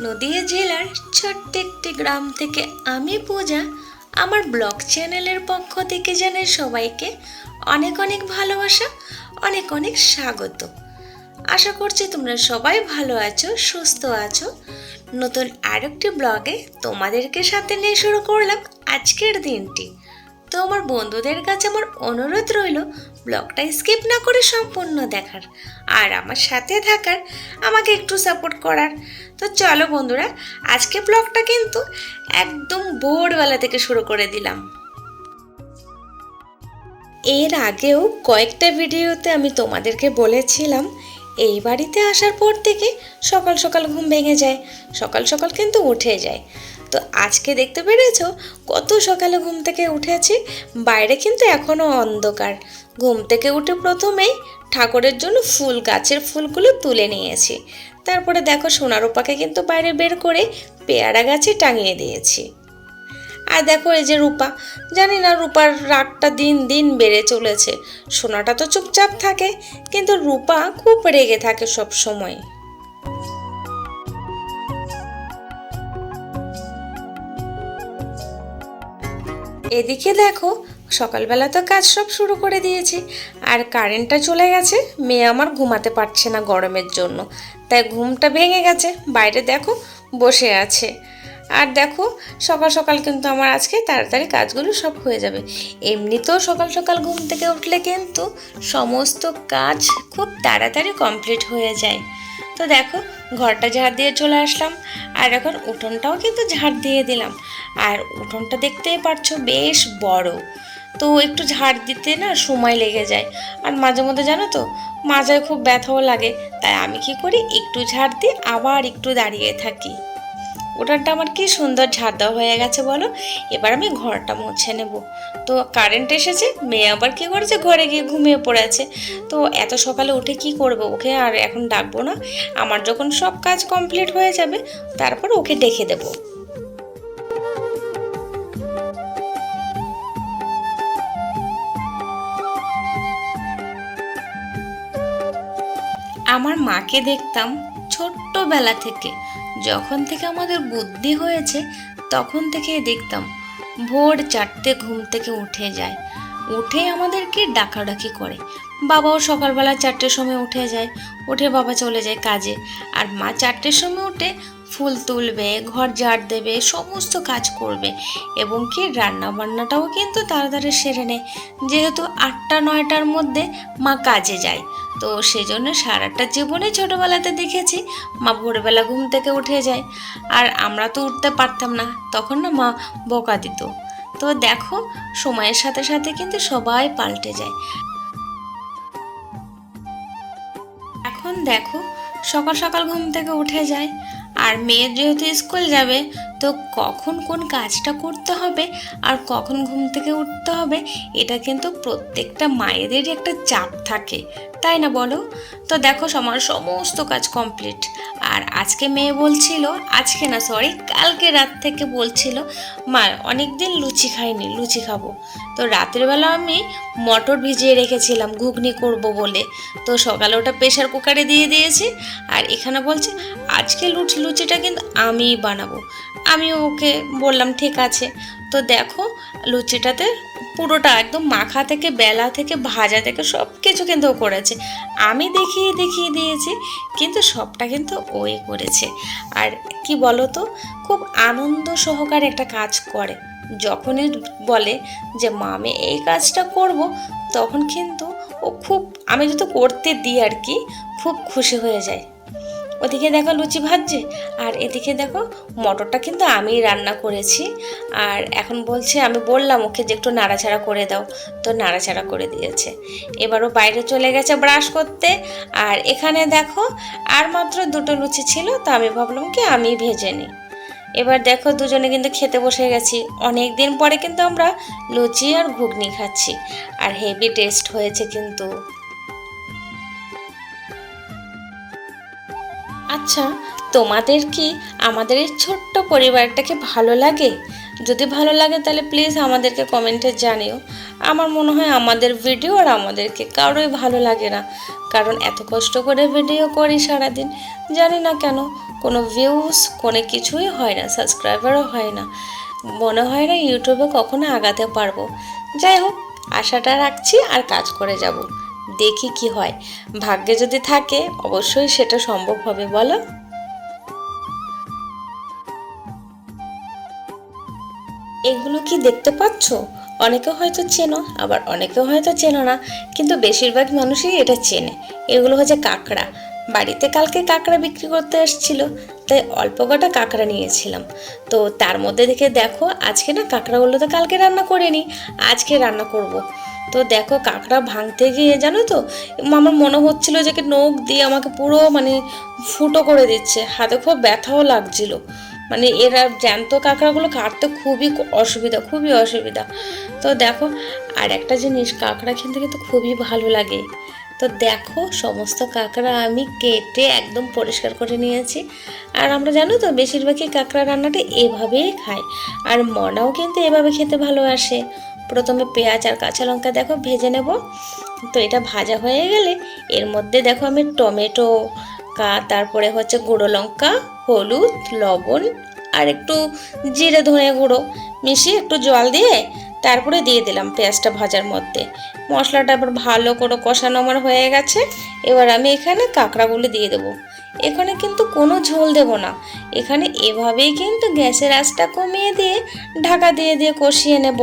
নদিয়া জেলার ছোট্ট একটি গ্রাম থেকে আমি পূজা। আমার ব্লগ চ্যানেলের পক্ষ থেকে জানাই সবাইকে অনেক অনেক ভালোবাসা, অনেক অনেক স্বাগত। আশা করছি তোমরা সবাই ভালো আছো, সুস্থ আছো। নতুন আরেকটি ব্লগে তোমাদেরকে সাথে নিয়ে শুরু করলাম আজকের দিনটি। তো আমার বন্ধুদের কাছে আমার অনুরোধ রইল, ব্লগটা স্কিপ না করে সম্পূর্ণ দেখার। আর আমার সাথে থাকার, আমাকে একটু সাপোর্ট করার। তো চলো বন্ধুরা, আজকে ব্লগটা কিন্তু একদম ভোরবেলা থেকে শুরু করে দিলাম। এর আগেও কয়েকটা ভিডিওতে আমি তোমাদেরকে বলেছিলাম, এই বাড়িতে আসার পর থেকে সকাল সকাল ঘুম ভেঙে যায়, সকাল সকাল কিন্তু উঠে যায়। তো আজকে দেখতে পেরেছ? কত সকালে ঘুম থেকে উঠেছি, বাইরে কিন্তু এখনও অন্ধকার। ঘুম থেকে উঠে প্রথমেই ঠাকুরের জন্য ফুল, গাছের ফুলগুলো তুলে নিয়েছি। তারপরে দেখো সোনারূপাকে কিন্তু বাইরে বের করে পেয়ারা গাছে টাঙিয়ে দিয়েছি। আর দেখো এই যে রূপা, জানি না রূপার রাগটা দিন দিন বেড়ে চলেছে। সোনাটা তো চুপচাপ থাকে, কিন্তু রূপা খুব রেগে থাকে সব সময় এদিকে দেখো, সকালবেলা তো কাজ সব শুরু করে দিয়েছি। আর কারেন্টটা চলে গেছে, মেয়ে আমার ঘুমাতে পারছে না গরমের জন্য। তাই ঘুমটা ভেঙে গেছে, বাইরে দেখো, বসে আছে। আর দেখো, সকাল সকাল কিন্তু আমার আজকে তাড়াতাড়ি কাজগুলো সব হয়ে যাবে। এমনিতেও সকাল সকাল ঘুম থেকে উঠলে কিন্তু সমস্ত কাজ খুব তাড়াতাড়ি কমপ্লিট হয়ে যায়। তো দেখো, ঘরটা ঝাড় দিয়ে চলে আসলাম। আর এখন উঠোনটাও কিন্তু ঝাড় দিয়ে দিলাম। আর উঠোনটা দেখতেই পারছ বেশ বড়। তো একটু ঝাড় দিতে না সময় লেগে যায়। আর মাঝে মধ্যে জানো তো, মাজায় খুব ব্যথাও লাগে। তাই আমি কি করি, একটু ঝাড় দিয়ে আবার একটু দাঁড়িয়ে থাকি। উঠানটা আমার কি সুন্দর ঝাড় দেওয়া হয়ে গেছে বলো? এবার আমি ঘরটা মুছে নেব। তো কারেন্ট এসেছে, মেয়ে আবার কি করেছে? ঘরে গিয়ে ঘুমিয়ে পড়েছে। তো এত সকালে উঠে কি করব ওকে? আর এখন ডাকবো না। আমার যখন সব কাজ কমপ্লিট হয়ে যাবে, তারপর ওকে ডেকে দেবো। আমার মাকে দেখতাম ছোট্টবেলা থেকে। যখন থেকে আমাদের বুদ্ধি হয়েছে, তখন থেকে দেখতাম ভোর চারটে ঘুম থেকে উঠে যায়। উঠে আমাদেরকে ডাকাডাকি করে। বাবাও সকালবেলা চারটের সময় উঠে যায়, উঠে বাবা চলে যায় কাজে। আর মা চারটের সময় উঠে ফুল তুলবে, ঘর ঝাড় দেবে, সমস্ত কাজ করবে এবং কি রান্না বান্নাটাও কিন্তু তাড়াতাড়ি সেরে নেয়। যেহেতু আটটা, নয়টার মধ্যে মা কাজে যায়, তো সেজন্য সারাটা জীবনে ছোটোবেলাতে দেখেছি মা ভোরবেলা ঘুম থেকে উঠে যায়। আর আমরা তো উঠতে পারতাম না, তখন না মা বকা দিত। তো দেখো, সময়ের সাথে সাথে কিন্তু সবাই পাল্টে যায়। এখন দেখো, সকাল সকাল ঘুম থেকে উঠে যায়। আর মেয়ের যেহেতু স্কুল যাবে, তো কখন কোন কাজটা করতে হবে আর কখন ঘুম থেকে উঠতে হবে, এটা কিন্তু প্রত্যেকটা মায়েদেরই একটা চাপ থাকে। তাই না বলো? তো দেখো আমার সমস্ত কাজ কমপ্লিট আর আজকে মেয়ে বলছিল, আজকে না সরি কালকে রাত থেকে বলছিল, মা অনেক দিন লুচি খাইনি, লুচি খাব। তো রাতের বেলা আমি মটর ভিজিয়ে রেখেছিলাম, ঘুগনি করব বলে। তো সকালে ওটা প্রেশার কুকারে দিয়ে দিয়েছি, আর এখানে বলছে, আজকে লুচি, লুচিটা কিন্তু আমিই বানাবো। আমি ওকে বললাম, ঠিক আছে। তো দেখো, লুচিটাতে পুরোটা একদম মাখা থেকে, বেলা থেকে, ভাজা থেকে সব কিছু কিন্তু করেছে। আমি দেখিয়ে দেখিয়ে দিয়েছি, কিন্তু সবটা কিন্তু ওই করেছে। আর কি বলো তো খুব আনন্দ সহকারে একটা কাজ করে। যখনই বলে যে, মা, আমি এই কাজটা করব, তখন কিন্তু ও খুব, আমি যদি করতে দিই আর কি, খুব খুশি হয়ে যায়। ওদিকে দেখো লুচি ভাজছে, আর এদিকে দেখো মটরটা কিন্তু আমি রান্না করেছি। আর এখন বলছে, আমি বললাম ওকে যে একটু নাড়াচাড়া করে দাও, তো নাড়াচাড়া করে দিয়েছে। এবারও বাইরে চলে গেছে ব্রাশ করতে, আর এখানে দেখো আর মাত্র দুটো লুচি ছিল, তো আমি ভাবলাম কি আমি ভেজে নিই। এবার দেখো দুজনে কিন্তু খেতে বসে গেছি। অনেক দিন পরে কিন্তু আমরা লুচি আর ঘুগনি খাচ্ছি, আর হেভি টেস্ট হয়েছে কিন্তু। আচ্ছা তোমাদের কি আমাদের এই ছোট্ট পরিবারটাকে ভালো লাগে? যদি ভালো লাগে তাহলে প্লিজ আমাদেরকে কমেন্টে জানিও। আমার মনে হয় আমাদের ভিডিও আর আমাদেরকে কারোই ভালো লাগে না। কারণ এত কষ্ট করে ভিডিও করি সারাদিন, জানি না কেন, কোনো ভিউজ কোনো কিছুই হয় না সাবস্ক্রাইবারও হয় না। মনে হয় না ইউটিউবে কখনো আগাতে পারব। যাই হোক, আশাটা রাখছি আর কাজ করে যাব। দেখি কি হয়। ভাগ্যে যদি থাকে, অবশ্যই সেটা সম্ভব হবে, বলো। এগুলো কি দেখতে পাচ্ছ? অনেকে হয়তো চেনো, আবার অনেকে হয়তো চেনো না, কিন্তু বেশিরভাগ মানুষই এটা চেনে। এগুলো হচ্ছে কাঁকড়া। বাড়িতে কালকে কাঁকড়া বিক্রি করতে এসেছিল, তাই অল্প কটা কাঁকড়া নিয়েছিলাম। তো তার মধ্যে দেখে দেখো, আজকে না কাঁকড়াগুলো তো কালকে রান্না করিনি, আজকে রান্না করব। তো দেখো কাঁকড়া ভাঙতে গিয়ে জানো তো, আমার মনে হচ্ছিল যে নখ দিয়ে আমাকে পুরো মানে ফুটো করে দিচ্ছে, হাতে খুব ব্যথাও লাগছিল। মানে এরা জ্যান্ত কাঁকড়াগুলো কাটতে খুবই অসুবিধা খুবই অসুবিধা। তো দেখো, আর একটা জিনিস, কাঁকড়া খেতে কিন্তু খুবই ভালো লাগে। তো দেখো, সমস্ত কাঁকড়া আমি কেটে একদম পরিষ্কার করে নিয়েছি। আর আমরা জানো তো, বেশিরভাগই কাঁকড়া রান্নাটা এভাবেই খাই। আর মনাও কিন্তু এভাবে খেতে ভালোবাসে। প্রথমে পেঁয়াজ আর কাঁচা লঙ্কা দেখো ভেজে নেব। তো এটা ভাজা হয়ে গেলে এর মধ্যে দেখো আমি টমেটো, কা, তারপরে হচ্ছে গুঁড়ো লঙ্কা, হলুদ, লবণ আর একটু জিরে ধনে গুঁড়ো মিশিয়ে একটু জল দিয়ে তারপরে দিয়ে দিলাম পেঁয়াজটা ভাজার মধ্যে। মশলাটা আবার ভালো করে কষানো আমার হয়ে গেছে। এবার আমি এখানে কাঁকড়াগুলো দিয়ে দেবো। এখানে কিন্তু কোনো ঝোল দেব না। এখানে এভাবেই কিন্তু গ্যাসের আঁচটা কমিয়ে দিয়ে ঢাকা দিয়ে দিয়ে কষিয়ে নেব।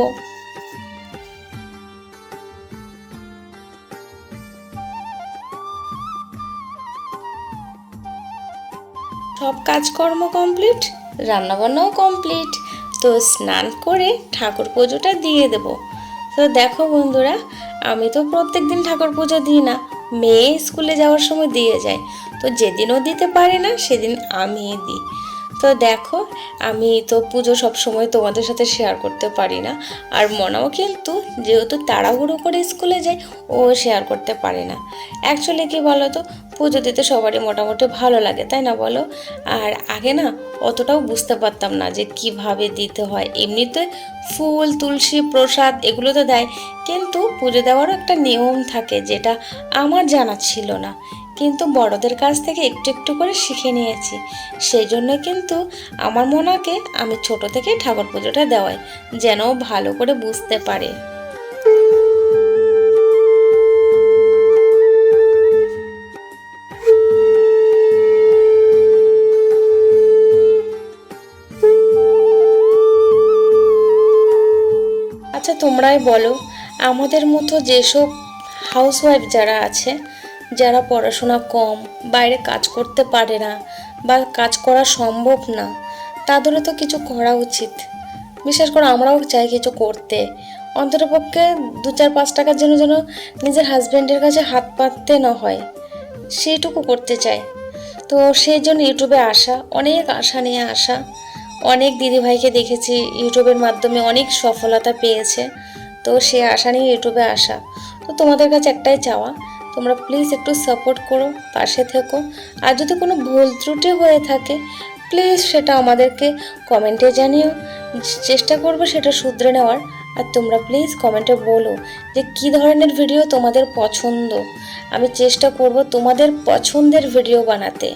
সব কাজকর্ম কমপ্লিট রান্নাবান্নাও কমপ্লিট তো স্নান করে ঠাকুর পুজোটা দিয়ে দেব। তো দেখো বন্ধুরা, আমি তো প্রত্যেক দিন ঠাকুর পুজো দিই না, মেয়ে স্কুলে যাওয়ার সময় দিয়ে যায়। তো যেদিনও দিতে পারে না, সেদিন আমিই দিই। তো দেখো, আমি তো পুজো সব সময় তোমাদের সাথে শেয়ার করতে পারি না, আর মনাও কিন্তু যেহেতু তাড়াহুড়ো করে স্কুলে যায়, ও শেয়ার করতে পারে না। অ্যাকচুয়ালি কী বলো তো পুজো দিতে সবারই মোটামুটি ভালো লাগে, তাই না বলো? আর আগে না অতটাও বুঝতে পারতাম না যে কীভাবে দিতে হয়। এমনিতে ফুল, তুলসী, প্রসাদ এগুলো তো দেয়, কিন্তু পুজো দেওয়ারও একটা নিয়ম থাকে যেটা আমার জানা ছিল না। কিন্তু বড়দের কাছ থেকে একটু একটু করে শিখে নিয়েছি। সেই জন্য কিন্তু আমার মনাকে আমি ছোট থেকে ঠাকুর পুজোটা দেওয়াই, যেন ভালো করে বুঝতে পারে। আচ্ছা তোমরাই বলো। আমাদের মতো যেসব হাউসওয়াইফ যারা আছে, যারা পড়াশোনা কম, বাইরে কাজ করতে পারে না বা কাজ করা সম্ভব না, তাদেরও তো কিছু করা উচিত। বিশেষ করে আমরাও চাই কিছু করতে। অন্ততপক্ষে দু চার পাঁচ টাকার জন্য যেন নিজের হাজব্যান্ডের কাছে হাত পাততে না হয়, সেইটুকু করতে চাই। তো সেই জন্য ইউটিউবে আসা, অনেক আশা নিয়ে আসা অনেক দিদিভাইকে দেখেছি, ইউটিউবের মাধ্যমে অনেক সফলতা পেয়েছে। তো সে আশা নিয়ে ইউটিউবে আসা। তো তোমাদের কাছে একটাই চাওয়া, তোমরা প্লিজ একটু সাপোর্ট করো, পাশে থেকো। আর যদি কোনো ভুল ত্রুটি হয়ে থাকে প্লিজ সেটা আমাদেরকে কমেন্টে জানিও। চেষ্টা করব সেটা শুধরে নেওয়ার। আর তোমরা প্লিজ কমেন্টে বলো যে কী ধরনের ভিডিও তোমাদের পছন্দ। আমি চেষ্টা করব তোমাদের পছন্দের ভিডিও বানাতে।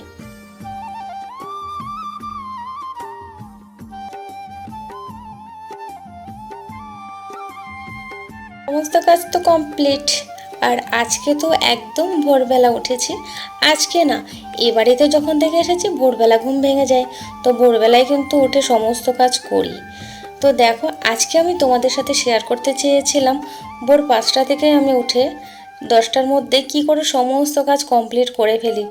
সমস্ত কাজ তো কমপ্লিট আর আজকে তো একদম ভোরবেলা উঠেছি। আজকে না এ বাড়িতে যখন থেকে এসেছি ভোরবেলা ঘুম ভেঙে যায়। তো ভোরবেলায় কিন্তু উঠে সমস্ত কাজ করি। তো দেখো, আজকে আমি তোমাদের সাথে শেয়ার করতে চেয়েছিলাম। ভোর পাঁচটা থেকে আমি উঠে দশটার মধ্যে কি করে সমস্ত কাজ কমপ্লিট করে ফেলি।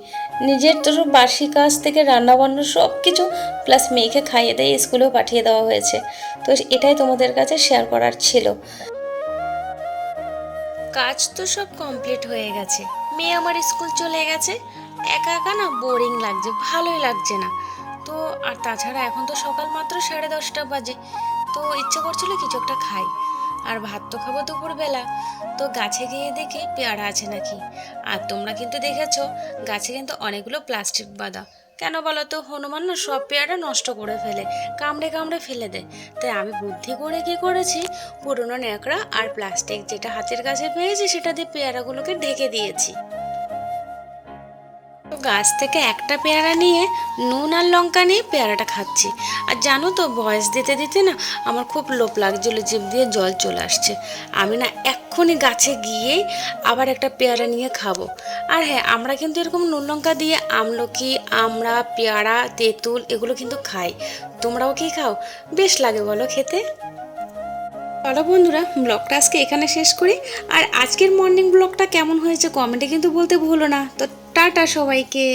নিজের তো বাসি কাজ থেকে রান্নাবান্না সব কিছু প্লাস মেয়েকে খাইয়ে দিয়ে স্কুলেও পাঠিয়ে দেওয়া হয়েছে। তো এটাই তোমাদের কাছে শেয়ার করার ছিল। কাজ তো সব কমপ্লিট হয়ে গেছে। মেয়ে আমার স্কুল চলে গেছে। একা একা না বোরিং লাগছে, ভালোই লাগছে না। তো আর তাছাড়া এখন তো সকাল মাত্র সাড়ে দশটা বাজে। তো ইচ্ছে করছিল কিছু একটা খাই। আর ভাত তো খাব দুপুরবেলা তো গাছে গিয়ে দেখি পেয়ারা আছে নাকি। আর তোমরা কিন্তু দেখেছ, গাছে কিন্তু অনেকগুলো প্লাস্টিক বাঁধা কেন বলো তো? হনুমান না সব পেয়ারা নষ্ট করে ফেলে, কামড়ে কামড়ে ফেলে দেয়। তাই আমি বুদ্ধি করে কি করেছি? পুরনো ন্যাকড়া আর প্লাস্টিক যেটা হাতের কাছে পেয়েছি, সেটা দিয়ে পেয়ারাগুলোকে ঢেকে দিয়েছি। গাছ থেকে একটা পেয়ারা নিয়ে নুন আর লঙ্কা নিয়ে পেয়ারাটা খাচ্ছি। আর জানো তো ভয়েস দিতে দিতে না আমার খুব লোভ লাগছিল, জিভ দিয়ে জল চলে আসছে। আমি না এক্ষুনি গাছে গিয়ে আবার একটা পেয়ারা নিয়ে খাব। আর হ্যাঁ আমরা কিন্তু এরকম নুন লঙ্কা দিয়ে আমলকি আমরা পেয়ারা, তেঁতুল এগুলো কিন্তু খাই। তোমরাও কি খাও? বেশ লাগে বলো খেতে। চলো বন্ধুরা, ব্লগটা আজকে এখানে শেষ করি। আর আজকের মর্নিং ব্লগটা কেমন হয়েছে কমেন্টে কিন্তু বলতে ভুলো না। তো টাটা সবাইকে।